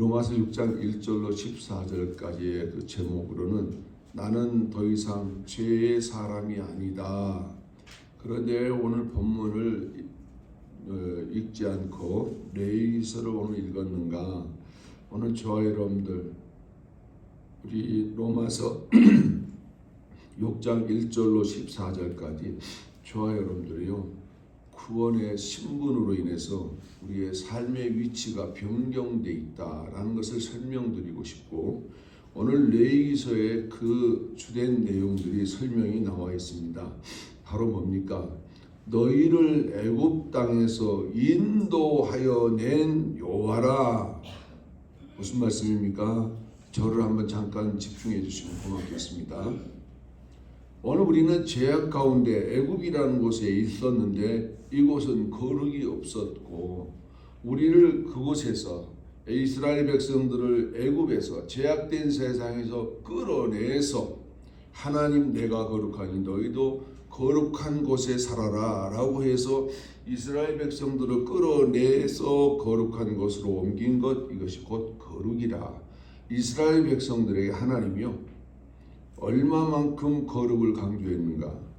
로마서 6장 1절로 14절까지의 그 제목으로는 나는 더 이상 죄의 사람이 아니다. 그런데 오늘 본문을 어, 읽지 않고 레이서를 오늘 읽었는가? 오늘 저와 여러분들 우리 로마서 6장 1절로 14절까지 저와 여러분들이요 구원의 신분으로 인해서 우리의 삶의 위치가 변경돼 있다라는 것을 설명드리고 싶고 오늘 레이기서의 그 주된 내용들이 설명이 나와 있습니다. 바로 뭡니까? 너희를 애굽 땅에서 인도하여 낸 여호와라. 무슨 말씀입니까? 저를 한번 잠깐 집중해 주시면 고맙겠습니다. 오늘 우리는 죄악 가운데 애굽이라는 곳에 있었는데 이곳은 거룩이 없었고 우리를 그곳에서 이스라엘 백성들을 애굽에서 죄악된 세상에서 끌어내서 하나님 내가 거룩하니 너희도 거룩한 곳에 살아라 라고 해서 이스라엘 백성들을 끌어내서 거룩한 곳으로 옮긴 것 이것이 곧 거룩이라. 이스라엘 백성들에게 하나님이요 얼마만큼 거룩을 강조했는가?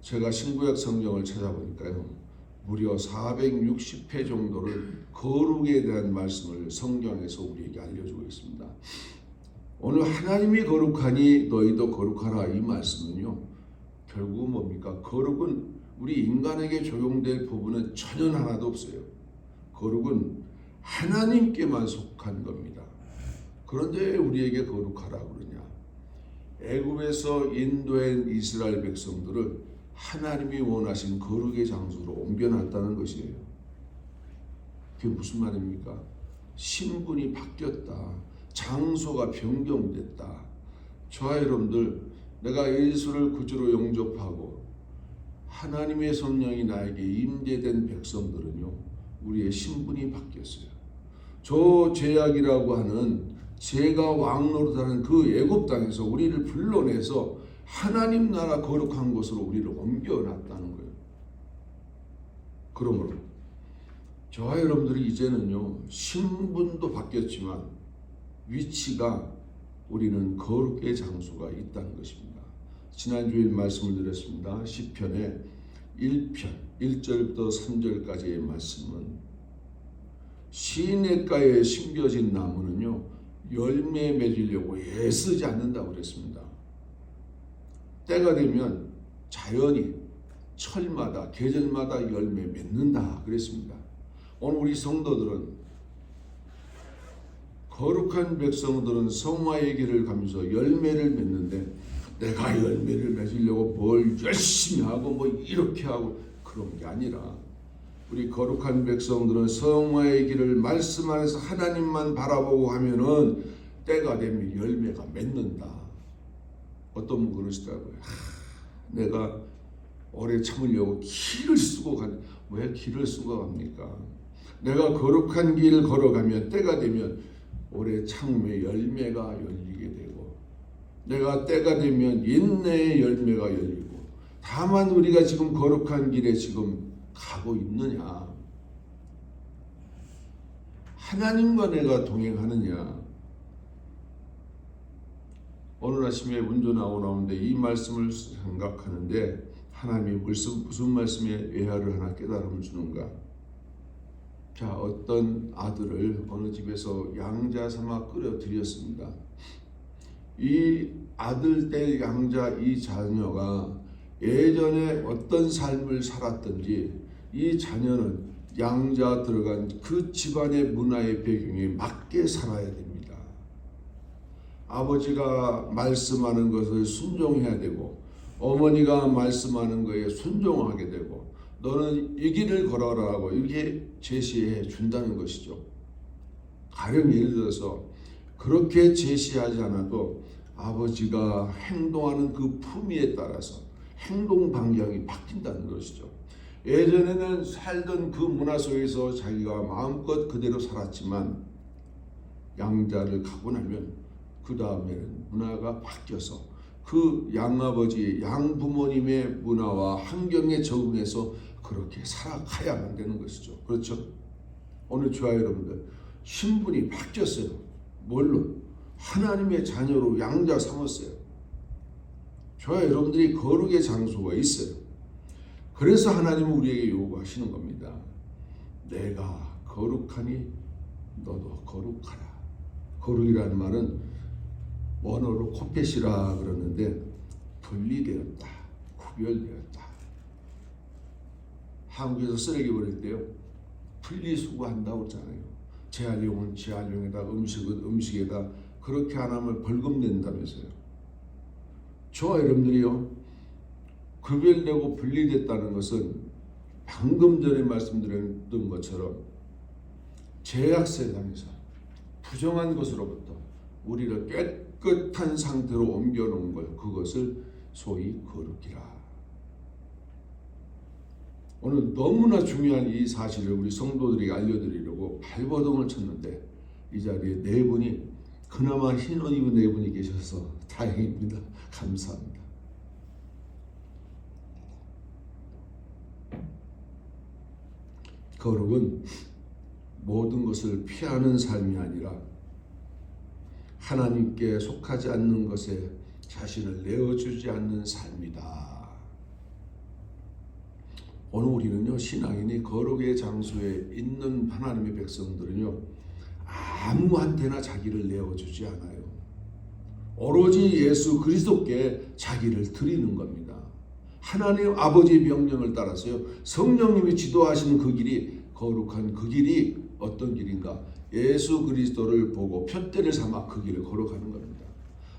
제가 신구약 성경을 찾아보니까요. 무려 460회 정도를 거룩에 대한 말씀을 성경에서 우리에게 알려주고 있습니다. 오늘 하나님이 거룩하니 너희도 거룩하라 이 말씀은요. 결국은 뭡니까? 거룩은 우리 인간에게 적용될 부분은 전혀 하나도 없어요. 거룩은 하나님께만 속한 겁니다. 그런데 우리에게 거룩하라 그러냐? 애굽에서 인도한 이스라엘 백성들을 하나님이 원하신 거룩의 장소로 옮겨놨다는 것이에요. 그게 무슨 말입니까? 신분이 바뀌었다. 장소가 변경됐다. 저와 여러분들, 내가 예수를 구주로 영접하고 하나님의 성령이 나에게 임재된 백성들은요, 우리의 신분이 바뀌었어요. 저 죄악이라고 하는 제가 왕 노릇하는 그 애굽 땅에서 우리를 불러내서 하나님 나라 거룩한 곳으로 우리를 옮겨놨다는 거예요. 그러므로 저와 여러분들이 이제는요 신분도 바뀌었지만 위치가 우리는 거룩의 장소가 있다는 것입니다. 지난주에 말씀을 드렸습니다. 시편의 1편 1절부터 3절까지의 말씀은 시냇가에 심겨진 나무는요 열매 맺으려고 애쓰지 않는다고 그랬습니다. 때가 되면 자연이 철마다 계절마다 열매 맺는다 그랬습니다. 오늘 우리 성도들은 거룩한 백성들은 성화의 길을 가면서 열매를 맺는데 내가 열매를 맺으려고 뭘 열심히 하고 뭐 이렇게 하고 그런 게 아니라 우리 거룩한 백성들은 성화의 길을 말씀 안에서 하나님만 바라보고 하면은 때가 되면 열매가 맺는다. 어떤 분 그러시더라고요. 하, 내가 오래 참으려고 길을 쓰고 간, 왜 길을 쓰고 갑니까? 내가 거룩한 길 걸어가면 때가 되면 오래 참음의 열매가 열리게 되고 내가 때가 되면 인내의 열매가 열리고 다만 우리가 지금 거룩한 길에 지금 가고 있느냐? 하나님과 내가 동행하느냐? 오늘 아침에 운전하고 나오는데 이 말씀을 생각하는데 하나님이 무슨, 무슨 말씀에 외화를 하나 깨달음을 주는가? 자, 어떤 아들을 어느 집에서 양자 삼아 끌어 들였습니다. 이 아들 때 양자 이 자녀가 예전에 어떤 삶을 살았든지 이 자녀는 양자 들어간 그 집안의 문화의 배경에 맞게 살아야 됩니다. 아버지가 말씀하는 것을 순종해야 되고 어머니가 말씀하는 것에 순종하게 되고 너는 이 길을 걸어라고 이렇게 제시해 준다는 것이죠. 가령 예를 들어서 그렇게 제시하지 않아도 아버지가 행동하는 그 품위에 따라서 행동 방향이 바뀐다는 것이죠. 예전에는 살던 그 문화 속에서 자기가 마음껏 그대로 살았지만 양자를 가고 나면 그 다음에는 문화가 바뀌어서 그 양아버지, 양부모님의 문화와 환경에 적응해서 그렇게 살아가야만 되는 것이죠. 그렇죠? 오늘 주와 여러분들 신분이 바뀌었어요. 뭘로? 하나님의 자녀로 양자 삼았어요. 저와 여러분들이 거룩의 장소가 있어요. 그래서 하나님은 우리에게 요구하시는 겁니다. 내가 거룩하니 너도 거룩하라. 거룩이라는 말은 원어로 코펫이라 그러는데 분리되었다, 구별되었다. 한국에서 쓰레기 버릴 때요 분리수거한다고 그러잖아요. 재활용은 재활용에다 음식은 음식에다 그렇게 안 하면 벌금 낸다면서요. 저와 여러분들이요 구별되고 분리됐다는 것은 방금 전에 말씀드렸던 것처럼 제약 세상에서 부정한 것으로부터 우리를 깨끗한 상태로 옮겨놓은 것 그것을 소위 거룩이라. 오늘 너무나 중요한 이 사실을 우리 성도들에게 알려드리려고 발버둥을 쳤는데 이 자리에 네 분이 그나마 흰 옷 입은 네 분이 계셔서 다행입니다. 감사합니다. 거룩은 모든 것을 피하는 삶이 아니라 하나님께 속하지 않는 것에 자신을 내어주지 않는 삶이다. 오늘 우리는요 신앙인이 거룩의 장소에 있는 하나님의 백성들은요 아무한테나 자기를 내어주지 않아요. 오로지 예수 그리스도께 자기를 드리는 겁니다. 하나님 아버지의 명령을 따라서요 성령님이 지도하시는 그 길이 거룩한 그 길이 어떤 길인가? 예수 그리스도를 보고 표대를 삼아 그 길을 걸어가는 겁니다.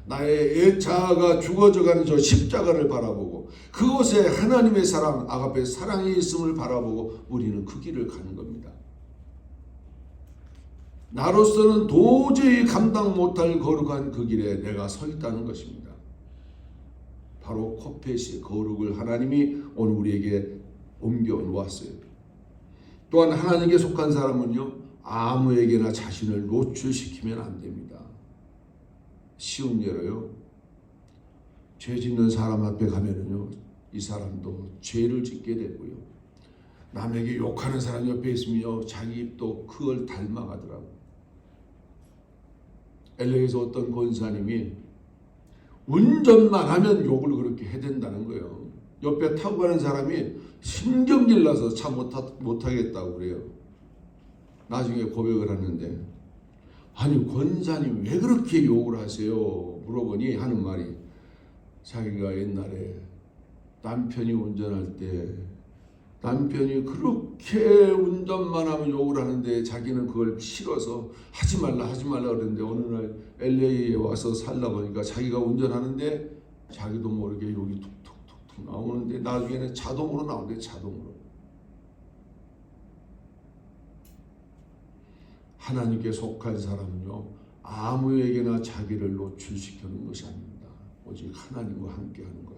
나의 애자가 죽어져가는 저 십자가를 바라보고 그곳에 하나님의 사랑, 아가페 사랑이 있음을 바라보고 우리는 그 길을 가는 겁니다. 나로서는 도저히 감당 못할 거룩한 그 길에 내가 서 있다는 것입니다. 바로 코페시의 거룩을 하나님이 오늘 우리에게 옮겨 놓았어요. 또한 하나님께 속한 사람은요 아무에게나 자신을 노출시키면 안 됩니다. 쉬운 예로요. 죄 짓는 사람 앞에 가면은요, 이 사람도 죄를 짓게 되고요. 남에게 욕하는 사람 옆에 있으면요, 자기 입도 그걸 닮아가더라고. LA에서 어떤 권사님이 운전만 하면 욕을 그렇게 해댄다는 거예요. 옆에 타고 가는 사람이 신경질 나서 차 못하, 못하겠다고 그래요. 나중에 고백을 하는데 아니 권사님 왜 그렇게 욕을 하세요? 물어보니 하는 말이 자기가 옛날에 남편이 운전할 때 남편이 그렇게 운전만 하면 욕을 하는데 자기는 그걸 싫어서 하지 말라 하지 말라 그랬는데 어느 날 LA에 와서 살다 보니까 자기가 운전하는데 자기도 모르게 욕이 툭툭툭툭 나오는데 나중에는 자동으로 나오는데 자동으로 하나님께 속한 사람은요 아무에게나 자기를 노출시키는 것이 아닙니다. 오직 하나님과 함께하는 것.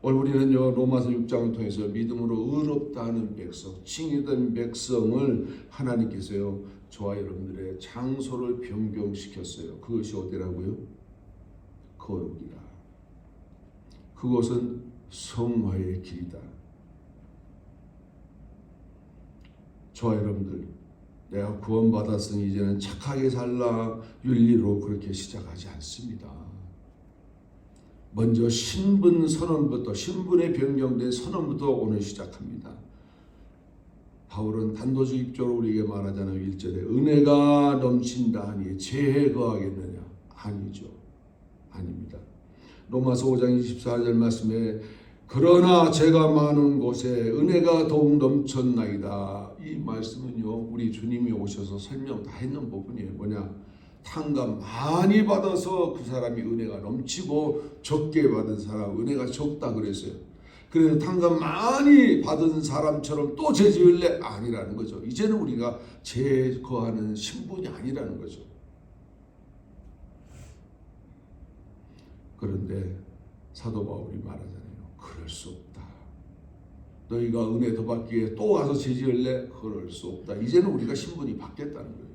오늘 우리는 요 로마서 6장을 통해서 믿음으로 의롭다 하는 백성, 칭의된 백성을 하나님께서요 저와 여러분들의 장소를 변경시켰어요. 그것이 어디라고요? 거룩이라. 그것은 성화의 길이다. 저와 여러분들 내가 구원받았으니 이제는 착하게 살라 윤리로 그렇게 시작하지 않습니다. 먼저 신분 선언부터 신분의 변경된 선언부터 오늘 시작합니다. 바울은 단도직 입적으로 우리에게 말하잖아요. 1절에 은혜가 넘친다 하니 죄에 거하겠느냐? 아니죠. 아닙니다. 로마서 5장 24절 말씀에 그러나 제가 많은 곳에 은혜가 더욱 넘쳤나이다. 이 말씀은요, 우리 주님이 오셔서 설명 다 했는 부분이에요. 뭐냐? 탕감 많이 받아서 그 사람이 은혜가 넘치고 적게 받은 사람 은혜가 적다 그랬어요. 그래서 탕감 많이 받은 사람처럼 또 죄지을래 아니라는 거죠. 이제는 우리가 제거하는 신분이 아니라는 거죠. 그런데 사도 바울이 말하잖아요. 그럴 수 없다. 너희가 은혜 더 받기에 또 와서 죄지을래? 그럴 수 없다. 이제는 우리가 신분이 바뀌었다는 거예요.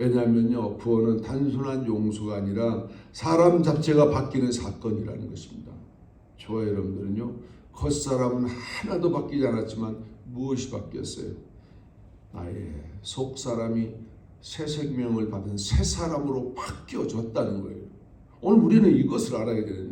왜냐하면요, 구원은 단순한 용서가 아니라 사람 자체가 바뀌는 사건이라는 것입니다. 저와 여러분들은요, 겉사람은 하나도 바뀌지 않았지만 무엇이 바뀌었어요? 나의 속 사람이 새 생명을 받은 새 사람으로 바뀌어졌다는 거예요. 오늘 우리는 이것을 알아야 되는데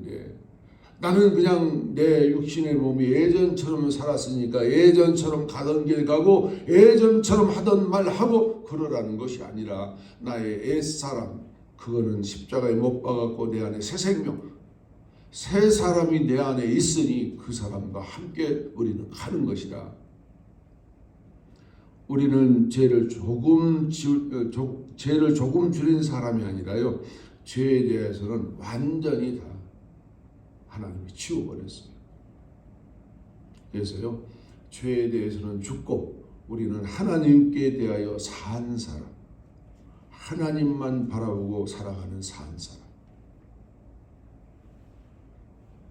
나는 그냥 내 육신의 몸이 예전처럼 살았으니까 예전처럼 가던 길 가고 예전처럼 하던 말 하고 그러라는 것이 아니라 나의 옛 사람 그거는 십자가에 못 박았고 내 안에 새 생명 새 사람이 내 안에 있으니 그 사람과 함께 우리는 가는 것이다. 우리는 죄를 조금 지울, 어, 조, 죄를 조금 줄인 사람이 아니라요. 죄에 대해서는 완전히 다 하나님이 지워버렸어요. 그래서요. 죄에 대해서는 죽고 우리는 하나님께 대하여 산 사람. 하나님만 바라보고 살아가는 산 사람.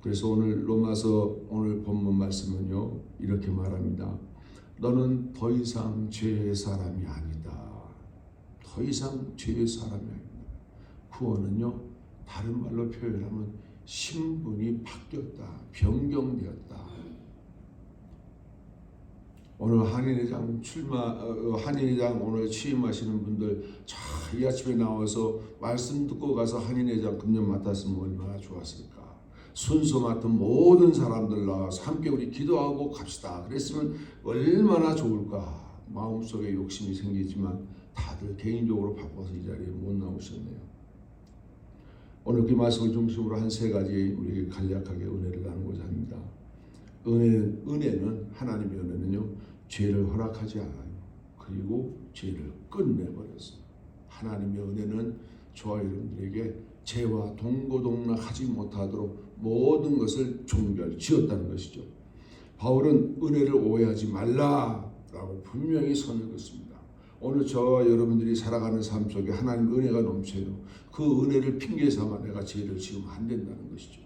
그래서 오늘 로마서 오늘 본문 말씀은요. 이렇게 말합니다. 너는 더 이상 죄의 사람이 아니다. 더 이상 죄의 사람이 아니다. 구원은요, 다른 말로 표현하면 신분이 바뀌었다. 변경되었다. 오늘 한인회장 출마, 어, 한인회장 오늘 취임하시는 분들 이 아침에 나와서 말씀 듣고 가서 한인회장 금년 맡았으면 얼마나 좋았을까. 순서 맡은 모든 사람들 나와서 함께 우리 기도하고 갑시다. 그랬으면 얼마나 좋을까. 마음속에 욕심이 생기지만 다들 개인적으로 바빠서 이 자리에 못 나오셨네요. 오늘 그 말씀을 중심으로 한 세 가지 우리 간략하게 은혜를 나누고자 합니다. 은혜, 은혜는 하나님의 은혜는요 죄를 허락하지 않아요. 그리고 죄를 끝내버렸어요. 하나님의 은혜는 저와 여러분들에게 죄와 동고동락하지 못하도록 모든 것을 종결 지었다는 것이죠. 바울은 은혜를 오해하지 말라라고 분명히 선을 긋습니다. 오늘 저와 여러분들이 살아가는 삶 속에 하나님 은혜가 넘쳐요. 그 은혜를 핑계 삼아 내가 죄를 지으면 안 된다는 것이죠.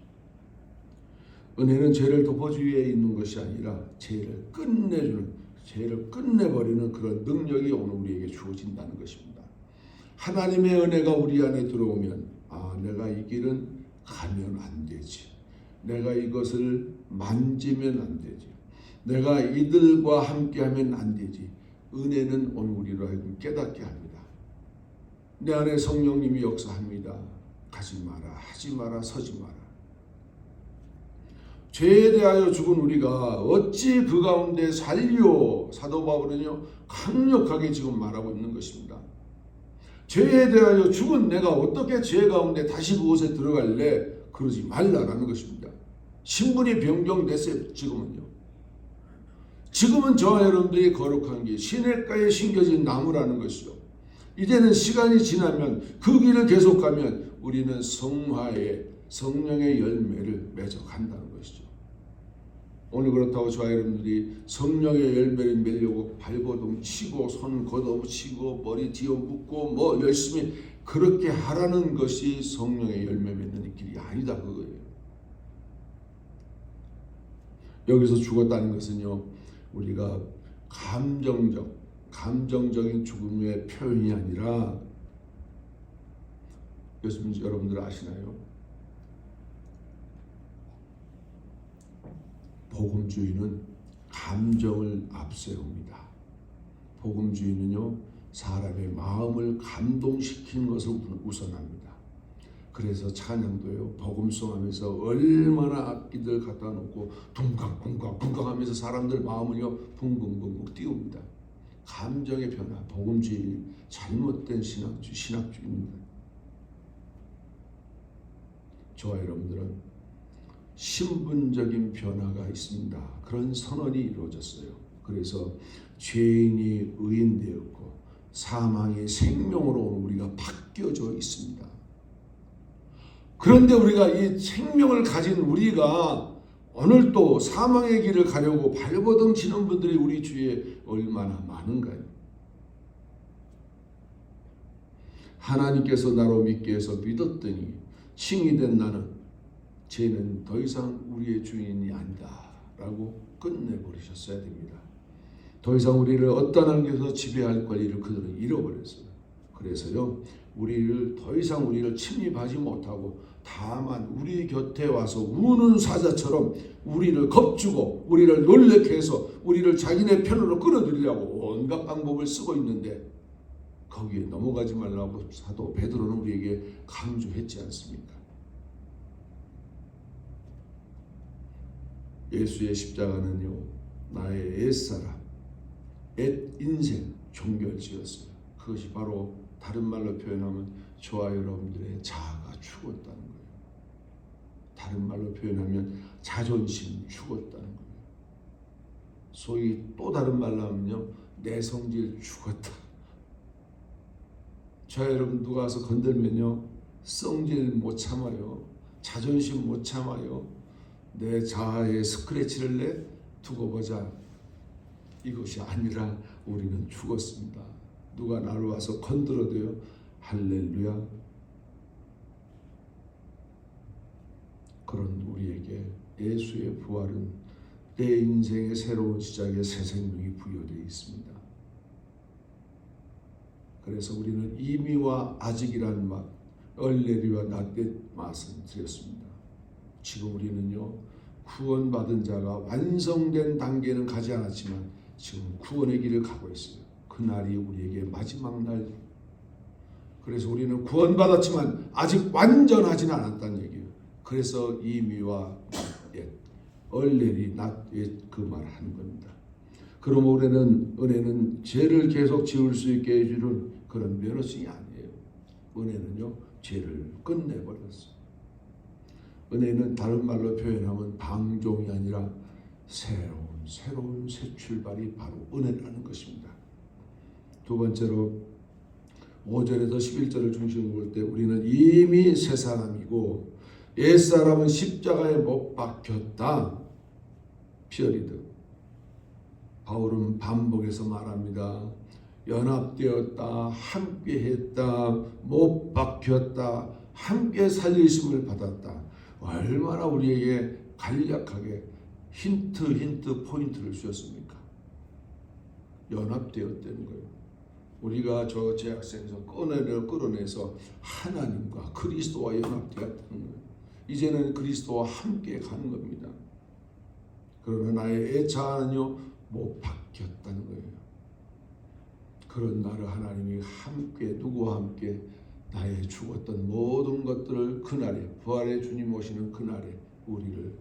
은혜는 죄를 덮어주기 위해 있는 것이 아니라 죄를 끝내주는, 죄를 끝내버리는 그런 능력이 오늘 우리에게 주어진다는 것입니다. 하나님의 은혜가 우리 안에 들어오면, 아, 내가 이 길은 가면 안 되지. 내가 이것을 만지면 안 되지. 내가 이들과 함께하면 안 되지. 은혜는 오늘 우리로 하여금 깨닫게 합니다. 내 안에 성령님이 역사합니다. 가지 마라, 하지 마라, 서지 마라. 죄에 대하여 죽은 우리가 어찌 그 가운데 살리오? 사도 바울은요 강력하게 지금 말하고 있는 것입니다. 죄에 대하여 죽은 내가 어떻게 죄 가운데 다시 그곳에 들어갈래? 그러지 말라라는 것입니다. 신분이 변경됐어요. 지금은요. 지금은 저와 여러분들이 거룩한 게 시냇가에 심겨진 나무라는 것이죠. 이제는 시간이 지나면 그 길을 계속 가면 우리는 성화의 성령의 열매를 맺어간다는 것이죠. 오늘 그렇다고 저와 여러분들이 성령의 열매를 맺려고 발버둥 치고 손 걷어붙이고 머리 뒤어 묶고 뭐 열심히 그렇게 하라는 것이 성령의 열매 맺는 길이 아니다 그거예요. 여기서 죽었다는 것은요 우리가 감정적 감정적인 죽음의 표현이 아니라 여러분 여러분들 아시나요? 복음주의는 감정을 앞세웁니다. 복음주의는요, 사람의 마음을 감동시키는 것을 우선합니다. 그래서 찬양도요, 복음송하면서 얼마나 악기들 갖다 놓고 둥강둥강 둥강하면서 사람들 마음을요, 붕붕붕붕 띄웁니다. 감정의 변화, 복음주의, 잘못된 신학주, 신학주의입니다. 저와 여러분들은 신분적인 변화가 있습니다. 그런 선언이 이루어졌어요. 그래서 죄인이 의인 되었고 사망이 생명으로 우리가 바뀌어져 있습니다. 그런데 우리가 이 생명을 가진 우리가 오늘 또 사망의 길을 가려고 발버둥 치는 분들이 우리 주위에 얼마나 많은가요? 하나님께서 나로 믿게 해서 믿었더니 칭의된 나는 죄는 더 이상 우리의 주인이 아니다. 라고 끝내버리셨어야 됩니다. 더 이상 우리를 어떤 한계에서 지배할 권리를 그들은 잃어버렸어요. 그래서요, 우리를 더 이상 우리를 침입하지 못하고 다만 우리 곁에 와서 우는 사자처럼 우리를 겁주고 우리를 놀래게 해서 우리를 자기네 편으로 끌어들이려고 온갖 방법을 쓰고 있는데 거기에 넘어가지 말라고 사도 베드로는 우리에게 강조했지 않습니까? 예수의 십자가는요 나의 옛사람, 옛 인생 종결지었어요. 그것이 바로 다른 말로 표현하면 저와 여러분들의 자아가 죽었다는. 다른 말로 표현하면 자존심 죽었다는 거예요. 소위 또 다른 말로 하면요 내 성질 죽었다. 저 여러분 누가 와서 건들면요 성질 못 참아요. 자존심 못 참아요. 내 자아에 스크래치를 내 두고 보자. 이것이 아니라 우리는 죽었습니다. 누가 나를 와서 건드려도요. 할렐루야. 그런 우리에게 예수의 부활은 내 인생의 새로운 시작에 새 생명이 부여되어 있습니다. 그래서 우리는 이미와 아직이란 맛, 얼레리와 낫댓 맛은 드렸습니다. 지금 우리는요 구원받은 자가 완성된 단계는 가지 않았지만 지금 구원의 길을 가고 있어요. 그 날이 우리에게 마지막 날. 그래서 우리는 구원받았지만 아직 완전하지는 않았다는. 그래서 이미와 낫, 얼레리 낫옛 그 말을 하는 겁니다. 그럼 올해는 은혜는 죄를 계속 지을 수 있게 해주는 그런 면허증이 아니에요. 은혜는요 죄를 끝내버렸어. 은혜는 다른 말로 표현하면 방종이 아니라 새로운 새로운 새 출발이 바로 은혜라는 것입니다. 두 번째로 5절에서 11절을 중심으로 볼 때 우리는 이미 새 사람이고 옛 사람은 십자가에 못 박혔다. 피어리드. 바울은 반복해서 말합니다. 연합되었다, 함께했다, 못 박혔다, 함께 살리심을 받았다. 얼마나 우리에게 간략하게 힌트 힌트 포인트를 주셨습니까? 연합되었다는 거예요. 우리가 저 제학생에서 꺼내려 끌어내서 하나님과 그리스도와 연합되었다는 거예요. 이제는 그리스도와 함께 가는 겁니다. 그러나 나의 애자는요 못 바뀌었다는 거예요. 그런 나를 하나님이 함께 누구와 함께 나의 죽었던 모든 것들을 그날에 부활의 주님 오시는 그날에 우리를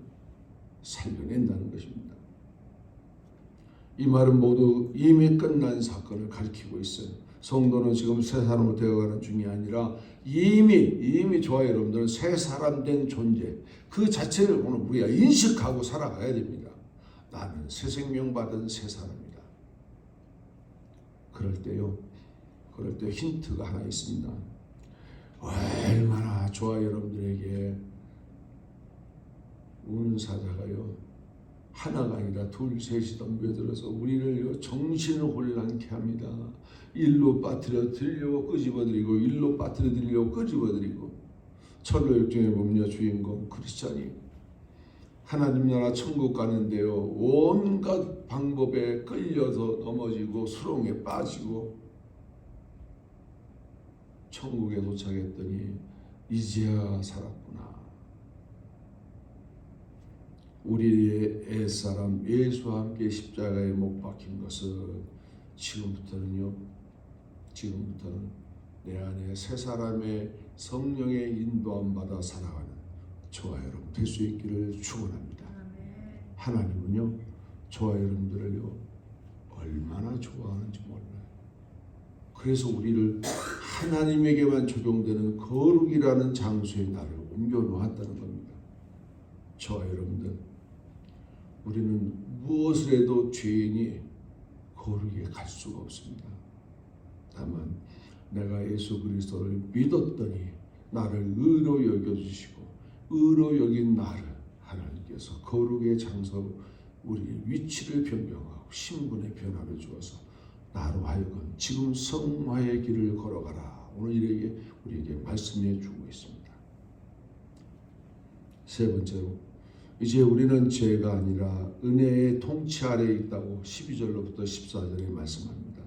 살려낸다는 것입니다. 이 말은 모두 이미 끝난 사건을 가리키고 있어요. 성도는 지금 새 사람으로 되어가는 중이 아니라 이미 이미 저와 여러분들은 새 사람 된 존재 그 자체를 오늘 우리가 인식하고 살아가야 됩니다. 나는 새 생명 받은 새 사람이다. 그럴 때요. 그럴 때 힌트가 하나 있습니다. 얼마나 저와 여러분들에게 우는 사자가요 하나가 아니라 둘 셋이 덤벼들어서 우리를 정신을 혼란케 합니다. 일로 빠뜨려 들려고 끄집어들이고 일로 빠뜨려 들려고 끄집어들이고 철로 역정에 보면 주인공 크리스찬이 하나님 나라 천국 가는데요 온갖 방법에 끌려서 넘어지고 수렁에 빠지고 천국에 도착했더니 이제야 살았구나. 우리의 옛사람 예수와 함께 십자가에 못 박힌 것은 지금부터는요. 지금부터는 내 안에 새 사람의 성령의 인도함 받아 살아가는 저와 여러분 될 수 있기를 축원합니다. 하나님은요. 저와 여러분들을요. 얼마나 좋아하는지 몰라요. 그래서 우리를 하나님에게만 적용되는 거룩이라는 장소에 나를 옮겨 놓았다는 겁니다. 저와 여러분들, 우리는 무엇을 해도 죄인이 거룩에 갈 수가 없습니다. 다만 내가 예수 그리스도를 믿었더니 나를 의로 여겨주시고 의로 여긴 나를 하나님께서 거룩의 장소로 우리의 위치를 변경하고 신분의 변화를 주어서 나로 하여금 지금 성화의 길을 걸어가라. 오늘 이에게 우리에게 말씀해 주고 있습니다. 세 번째로 이제 우리는 죄가 아니라 은혜의 통치 아래 있다고 12절로부터 14절에 말씀합니다.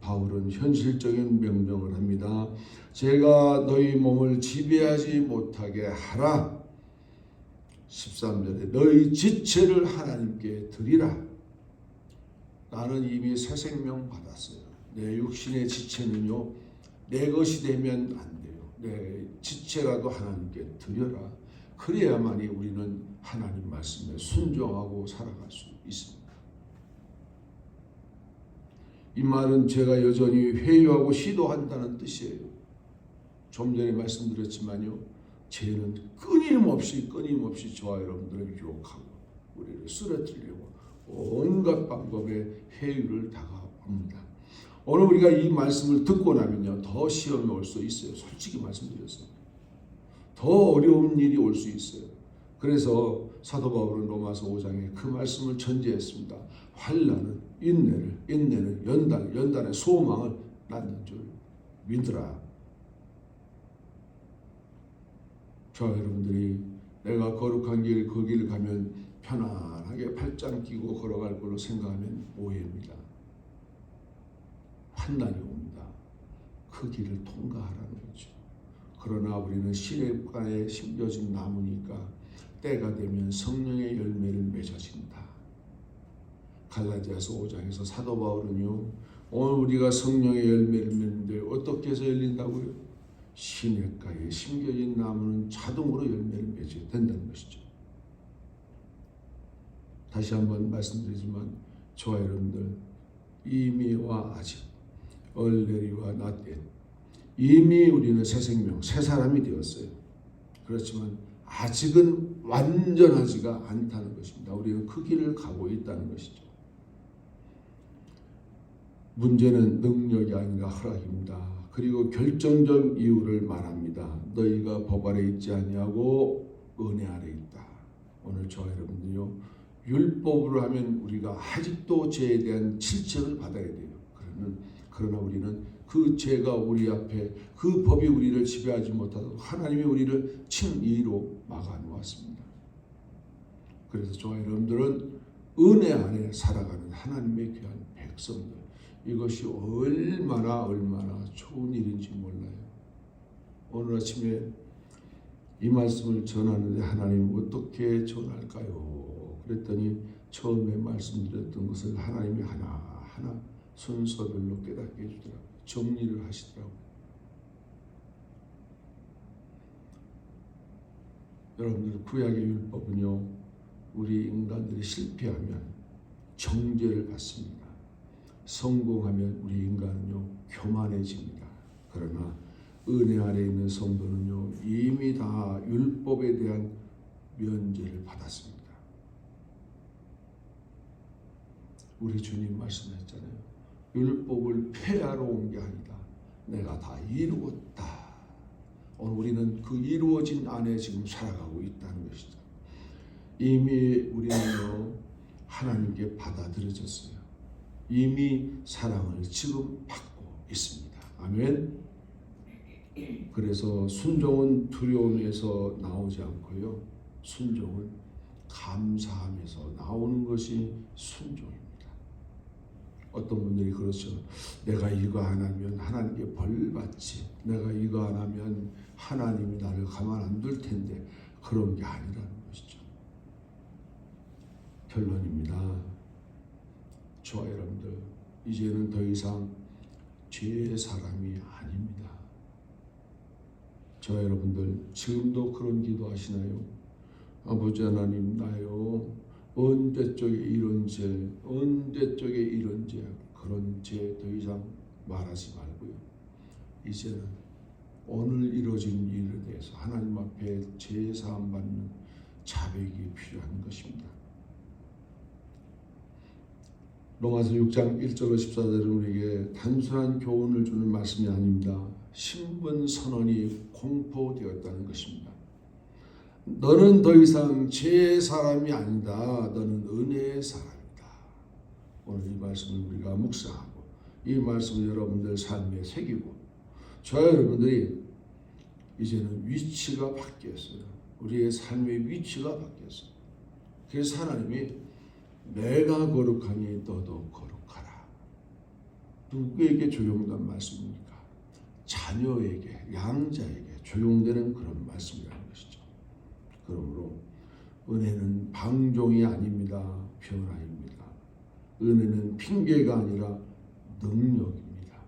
바울은 현실적인 명령을 합니다. 제가 너희 몸을 지배하지 못하게 하라. 13절에 너희 지체를 하나님께 드리라. 나는 이미 새 생명 받았어요. 내 육신의 지체는요, 내 것이 되면 안 돼요. 내 지체라도 하나님께 드려라. 그래야만이 우리는 하나님 말씀에 순종하고 살아갈 수 있습니다. 이 말은 제가 여전히 회유하고 시도한다는 뜻이에요. 좀 전에 말씀드렸지만요. 죄는 끊임없이 끊임없이 저와 여러분들을 유혹하고 우리를 쓰러뜨리려고 온갖 방법의 회유를 다가옵니다. 오늘 우리가 이 말씀을 듣고 나면요. 더 시험이 올 수 있어요. 솔직히 말씀드렸어요. 더 어려운 일이 올 수 있어요. 그래서 사도 바울은 로마서 5장에 그 말씀을 전제했습니다. 환란은 인내를, 인내는 연단, 연단의 소망을 낳는 줄 믿으라. 저 여러분들이 내가 거룩한 길, 그 길 가면 편안하게 팔짱 끼고 걸어갈 걸로 생각하면 오해입니다. 환난이 옵니다. 그 길을 통과하라는 거죠. 그러나 우리는 시냇가에 심겨진 나무니까 때가 되면 성령의 열매를 맺어진다. 갈라디아서 5장에서 사도 바울은요. 오늘 우리가 성령의 열매를 맺는데 어떻게 해서 열린다고요? 시냇가에 심겨진 나무는 자동으로 열매를 맺게 된다는 것이죠. 다시 한번 말씀드리지만 저와 여러분들 이미와 아직 얼레리와 나때 이미 우리는 새 생명, 새 사람이 되었어요. 그렇지만 아직은 완전하지가 않다는 것입니다. 우리는 그 길을 가고 있다는 것이죠. 문제는 능력이 아니라 허락입니다. 그리고 결정적 이유를 말합니다. 너희가 법 아래 있지 아니하고 은혜 아래 있다. 오늘 저와 여러분들요 율법으로 하면 우리가 아직도 죄에 대한 질책을 받아야 돼요. 그러면 그러나 우리는 그 죄가 우리 앞에 그 법이 우리를 지배하지 못하도록 하나님이 우리를 칭의로 막아 놓았습니다. 그래서 저와 여러분들은 은혜 안에 살아가는 하나님의 귀한 백성들 이것이 얼마나 얼마나 좋은 일인지 몰라요. 오늘 아침에 이 말씀을 전하는데 하나님 어떻게 전할까요? 그랬더니 처음에 말씀드렸던 것을 하나님이 하나 하나 순서별로 깨닫게 해주더라고요. 정리를 하시더라고요. 여러분들 구약의 율법은요, 우리 인간들이 실패하면 정죄를 받습니다. 성공하면 우리 인간은요, 교만해집니다. 그러나 은혜 아래 있는 성도는요, 이미 다 율법에 대한 면제를 받았습니다. 우리 주님 말씀했잖아요. 율법을 폐하러 온 게 아니다. 내가 다 이루었다. 오늘 우리는 그 이루어진 안에 지금 살아가고 있다는 것이죠. 이미 우리는요 하나님께 받아들여졌어요. 이미 사랑을 지금 받고 있습니다. 아멘. 그래서 순종은 두려움에서 나오지 않고요. 순종은 감사함에서 나오는 것이 순종입니다. 어떤 분들이 그렇죠. 내가 이거 안 하면 하나님께 벌 받지. 내가 이거 안 하면 하나님이 나를 가만 안 둘 텐데 그런 게 것이죠. 결론입니다. 저와 여러분들 이제는 더 이상 죄의 사람이 아닙니다. 저와 여러분들 지금도 그런 기도하시나요? 아버지 하나님 나요. 언제 쪽에 이런 죄, 언제 쪽에 이런 죄, 그런 죄 더 이상 말하지 말고요. 이제는 오늘 이루어진 일에 대해서 하나님 앞에 죄 사함 받는 자백이 필요한 것입니다. 로마서 6장 1절로 14절은 우리에게 단순한 교훈을 주는 말씀이 아닙니다. 신분 선언이 공포되었다는 것입니다. 너는 더 이상 죄의 사람이 아니다. 너는 은혜의 사람이다. 오늘 이 말씀을 우리가 묵상하고 이 말씀을 여러분들 삶에 새기고 저 여러분들이 이제는 위치가 바뀌었어요. 우리의 삶의 위치가 바뀌었어요. 그래서 하나님이 내가 거룩하니 너도 거룩하라. 누구에게 적용된 말씀입니까? 자녀에게, 양자에게 적용되는 그런 말씀이라는 것이죠. 그러므로 은혜는 방종이 아닙니다. 변화입니다. 은혜는 핑계가 아니라 능력입니다.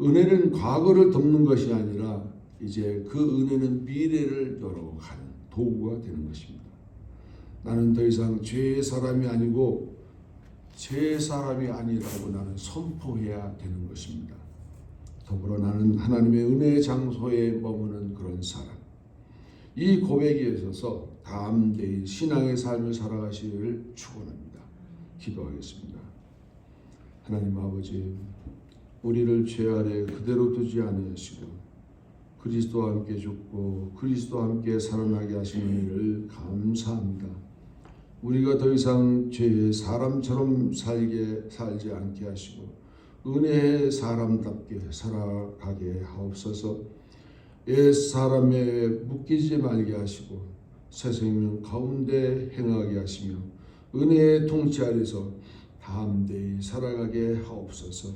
은혜는 과거를 덮는 것이 아니라 이제 그 은혜는 미래를 열어가는 도구가 되는 것입니다. 나는 더 이상 죄의 사람이 아니고 제 사람이 아니라고 나는 선포해야 되는 것입니다. 더불어 나는 하나님의 은혜의 장소에 머무는 그런 사람. 이 고백에 있어서 담대히 신앙의 삶을 살아가시기를 축원합니다. 기도하겠습니다. 하나님 아버지, 우리를 죄 아래 그대로 두지 않으시고 그리스도와 함께 죽고 그리스도와 함께 살아나게 하시는 일을 감사합니다. 우리가 더 이상 죄의 사람처럼 살게 살지 않게 하시고 은혜의 사람답게 살아가게 하옵소서. 옛 사람에 묶이지 말게 하시고 새 생명 가운데 행하게 하시며 은혜의 통치 아래서 담대히 살아가게 하옵소서.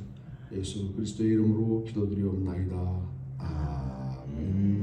예수 그리스도의 이름으로 기도드리옵나이다. 아멘.